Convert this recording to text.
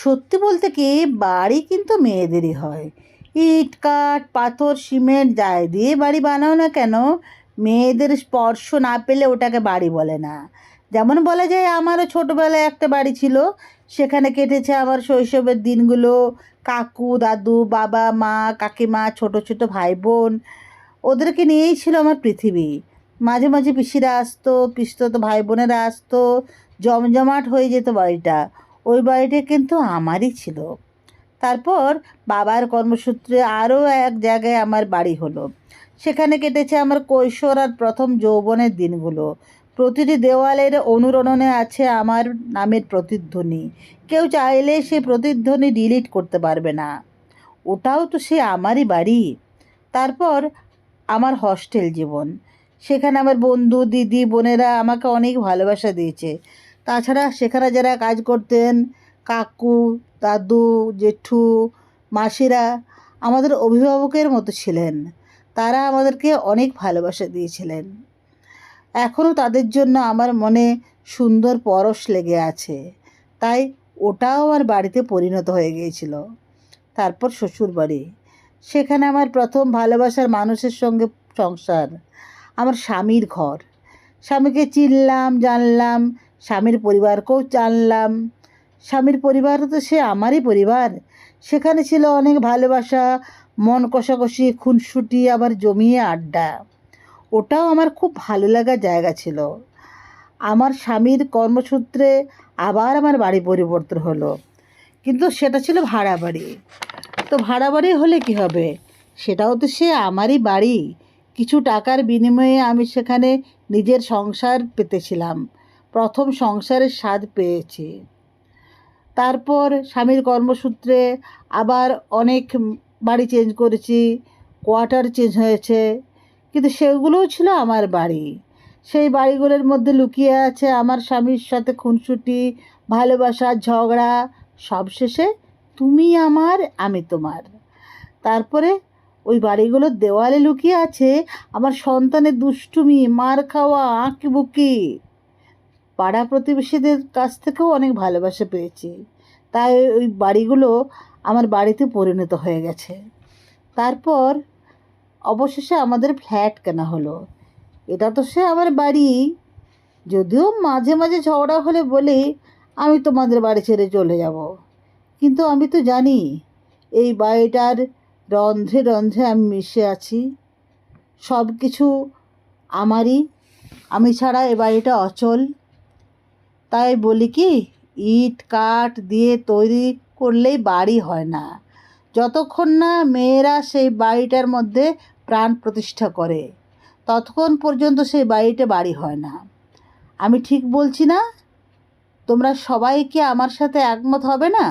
সত্যি বলতে কি, বাড়ি কিন্তু মেয়েদেরই হয়। ইট, কাঠ, পাথর, সিমেন্ট যায় দিয়ে বাড়ি বানাও না কেন, মেয়েদের স্পর্শ না পেলে ওটাকে বাড়ি বলে না। যেমন বলা যায়, আমারও ছোটোবেলায় একটা বাড়ি ছিল, সেখানে কেটেছে আমার শৈশবের দিনগুলো। কাকু, দাদু, বাবা, মা, কাকিমা, ছোট ছোট ভাই বোন ওদেরকে নিয়েই ছিল আমার পৃথিবী। মাঝে মাঝে পিসিরা আসতো পিসতো তো ভাই বোনেরা আসতো, জমজমাট হয়ে যেত বাড়িটা। ওই বাড়িটা কিন্তু আমারই ছিল। তারপর বাবার কর্মসূত্রে আরও এক জায়গায় আমার বাড়ি হলো। সেখানে কেটেছে আমার কৈশোর আর প্রথম যৌবনের দিনগুলো। প্রতিটি দেওয়ালের অনুরণনে আছে আমার নামের প্রতিধ্বনি। কেউ চাইলে সে প্রতিধ্বনি ডিলিট করতে পারবে না। ওটাও তো সে আমারই বাড়ি। তারপর আমার হস্টেল জীবন। সেখানে আমার বন্ধু, দিদি, বোনেরা আমাকে অনেক ভালোবাসা দিয়েছে। তাছাড়া সেখানে যারা কাজ করতেন, কাকু, দাদু, জেঠু, মাসিরা আমাদের অভিভাবকের মতো ছিলেন। তারা আমাদেরকে অনেক ভালোবাসা দিয়েছিলেন। এখনও তাদের জন্য আমার মনে সুন্দর পরশ লেগে আছে। তাই ওটাও আমার বাড়িতে পরিণত হয়ে গিয়েছিল। তারপর শ্বশুর বাড়ি সেখানে আমার প্রথম ভালোবাসার মানুষের সঙ্গে সংসার। আমার স্বামীর ঘর। স্বামীকে চিনলাম, জানলাম স্বামীর পরিবারকেও জানলাম। স্বামীর পরিবারও তো সে আমারই পরিবার। সেখানে ছিল অনেক ভালোবাসা, মন কষাকষি, খুনসুটি, আবার জমিয়ে আড্ডা। ওটাও আমার খুব ভালো লাগার জায়গা ছিল। আমার স্বামীর কর্মসূত্রে আবার আমার বাড়ি পরিবর্তন হলো। কিন্তু সেটা ছিল ভাড়া বাড়ি। তো ভাড়া বাড়ি হলে কি হবে? সেটাও তো সে আমারই বাড়ি। কিছু টাকার বিনিময়ে আমি সেখানে নিজের সংসার পেতেছিলাম। প্রথম সংসারের স্বাদ পেয়েছি। তারপর স্বামীর কর্মসূত্রে আবার অনেক বাড়ি চেঞ্জ করেছি, কোয়ার্টার চেঞ্জ হয়েছে, কিন্তু সেগুলোও ছিল আমার বাড়ি। সেই বাড়িগুলোর মধ্যে লুকিয়ে আছে আমার স্বামীর সাথে খুনসুটি, ভালোবাসা, ঝগড়া, সবশেষে তুমি আমার, আমি তোমার। তারপরে ওই বাড়িগুলোর দেওয়ালে লুকিয়ে আছে আমার সন্তানের দুষ্টুমি, মার খাওয়া আঁকি বুকি পাড়া প্রতিবেশীদের কাছ থেকেও অনেক ভালোবাসা পেয়েছি। তাই ওই বাড়িগুলো আমার বাড়িতে পরিণত হয়ে গেছে। তারপর অবশেষে আমাদের ফ্ল্যাট কেনা হলো। এটা তো সে আমার বাড়ি। যদিও মাঝে মাঝে ঝগড়া হলে বলি, আমি তোমাদের বাড়ি ছেড়ে চলে যাব। কিন্তু আমি তো জানি, এই বাড়িটার রন্ধ্রে রন্ধ্রে আমি মিশে আছি। সব কিছু আমারই। আমি ছাড়া এ বাড়িটা অচল। তাই বলি কি, ইট, কাঠ দিয়ে তৈরি করলেই বাড়ি হয় না। যতক্ষণ না মেয়েরা সেই বাড়িটার মধ্যে প্রাণ প্রতিষ্ঠা করে, ততক্ষণ পর্যন্ত সেই বাড়িটা বাড়ি হয় না। আমি ঠিক বলছি না? তোমরা সবাই কি আমার সাথে একমত হবে না?